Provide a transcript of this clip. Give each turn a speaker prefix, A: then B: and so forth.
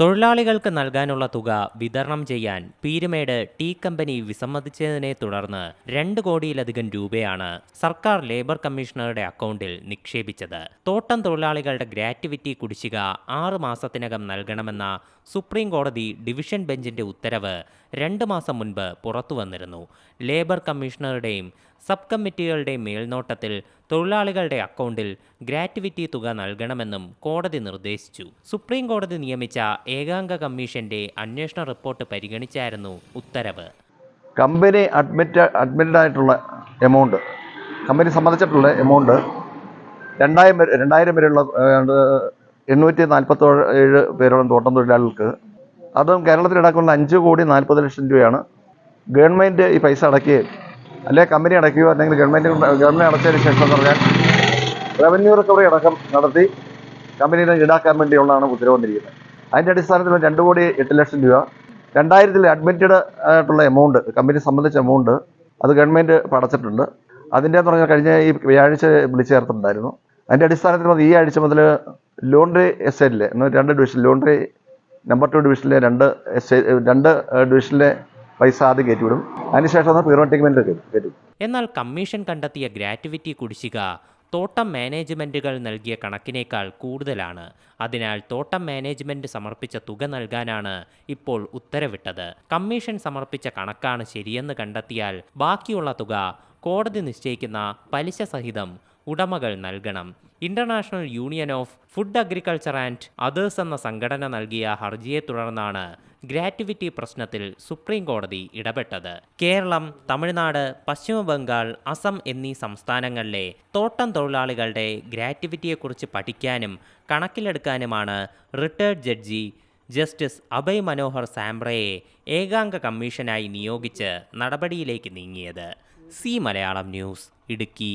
A: തൊഴിലാളികൾക്ക് നൽകാനുള്ള തുക വിതരണം ചെയ്യാൻ പീരുമേട് ടീ കമ്പനി വിസമ്മതിച്ചതിനെ തുടർന്ന് രണ്ട് കോടിയിലധികം രൂപയാണ് സർക്കാർ ലേബർ കമ്മീഷണറുടെ അക്കൗണ്ടിൽ നിക്ഷേപിച്ചത്. തോട്ടം തൊഴിലാളികളുടെ ഗ്രാറ്റുവിറ്റി കുടിശ്ശിക ആറ് മാസത്തിനകം നൽകണമെന്ന സുപ്രീം കോടതി ഡിവിഷൻ ബെഞ്ചിന്റെ ഉത്തരവ് രണ്ട് മാസം മുൻപ് പുറത്തുവന്നിരുന്നു. ലേബർ കമ്മീഷണറുടെയും സബ് കമ്മിറ്റികളുടെയും മേൽനോട്ടത്തിൽ തൊഴിലാളികളുടെ അക്കൗണ്ടിൽ ഗ്രാറ്റുവിറ്റി തുക നൽകണമെന്നും കോടതി നിർദ്ദേശിച്ചു. സുപ്രീം കോടതി നിയമിച്ച ഏകാംഗ കമ്മീഷന്റെ അന്വേഷണ റിപ്പോർട്ട് പരിഗണിച്ചായിരുന്നു ഉത്തരവ്.
B: കമ്പനി അഡ്മിറ്റ് അഡ്മിറ്റഡ് ആയിട്ടുള്ള എമൗണ്ട് കമ്പനി സമ്മതിച്ചിട്ടുള്ള എമൗണ്ട് രണ്ടായിരം രണ്ടായിരം വരെയുള്ള എണ്ണൂറ്റി നാൽപ്പത്തി ഏഴ് പേരോളം തോട്ടം തൊഴിലാളികൾക്ക് അതും കേരളത്തിൽ അടക്കമുള്ള അഞ്ച് കോടി നാൽപ്പത് ലക്ഷം രൂപയാണ് ഗവൺമെന്റ് ഈ പൈസ അടയ്ക്കുകയും അല്ലെങ്കിൽ കമ്പനി അടയ്ക്കുകയോ അല്ലെങ്കിൽ ഗവൺമെന്റ് ഗവൺമെന്റ് അടച്ചതിന് ശേഷം പറഞ്ഞാൽ റവന്യൂ റിക്കവറി അടക്കം നടത്തി കമ്പനിയിൽ ഈടാക്കാൻ വേണ്ടിയുള്ളതാണ് ഉത്തരവ് വന്നിരിക്കുന്നത് അതിന്റെ അടിസ്ഥാനത്തിൽ രണ്ട് കോടി എട്ട് ലക്ഷം രൂപ രണ്ടായിരത്തിൽ അഡ്മിറ്റഡ് ആയിട്ടുള്ള എമൗണ്ട് കമ്പനി സംബന്ധിച്ച എമൗണ്ട് അത് ഗവൺമെന്റ് അടച്ചിട്ടുണ്ട് അതിന്റെ എന്ന് പറഞ്ഞാൽ കഴിഞ്ഞ ഈ വ്യാഴാഴ്ച വിളിച്ചു ചേർത്തിട്ടുണ്ടായിരുന്നു. അതിന്റെ അടിസ്ഥാനത്തിൽ ഈ ആഴ്ച മുതൽ ലോണ്ടറി എസ്റ്റേറ്റിലെ രണ്ട് ഡിവിഷൻ ലോണ്ടറി നമ്പർ ടു ഡിവിഷനിലെ രണ്ട് എസ്റ്റേ രണ്ട് ഡിവിഷനിലെ പൈസ ആദ്യം കയറ്റിവിടും. അതിനുശേഷം
A: എന്നാൽ കമ്മീഷൻ കണ്ടെത്തിയ ഗ്രാറ്റുവിറ്റി കുടിശ്ശിക തോട്ടം മാനേജ്മെന്റുകൾ നൽകിയ കണക്കിനേക്കാൾ കൂടുതലാണ്. അതിനാൽ തോട്ടം മാനേജ്മെന്റ് സമർപ്പിച്ച തുക നൽകാനാണ് ഇപ്പോൾ ഉത്തരവിട്ടത്. കമ്മീഷൻ സമർപ്പിച്ച കണക്കാണ് ശരിയെന്ന് കണ്ടെത്തിയാൽ ബാക്കിയുള്ള തുക കോടതി നിശ്ചയിക്കുന്ന പലിശ സഹിതം ഉടമകൾ നൽകണം. International union of food agriculture and others എന്ന സംഘടന നൽകിയ ഹർജിയെ തുടർന്നാണ് ഗ്രാറ്റുവിറ്റി പ്രശ്നത്തിൽ സുപ്രീം കോടതി ഇടപെട്ടത്. കേരളം തമിഴ്നാട് പശ്ചിമബംഗാൾ അസം എന്നീ സംസ്ഥാനങ്ങളിലെ തോട്ടം തൊഴിലാളികളുടെ ഗ്രാറ്റുവിറ്റിയെക്കുറിച്ച് പഠിക്കാനും കണക്കിലെടുക്കാനുമാണ് retired judge justice Abhay Manohar സാംബ്രയെ ഏകാംഗ കമ്മീഷനായി നിയോഗിച്ച് നടപടിയിലേക്ക് നീങ്ങിയത്. C Malayalam news Idukki.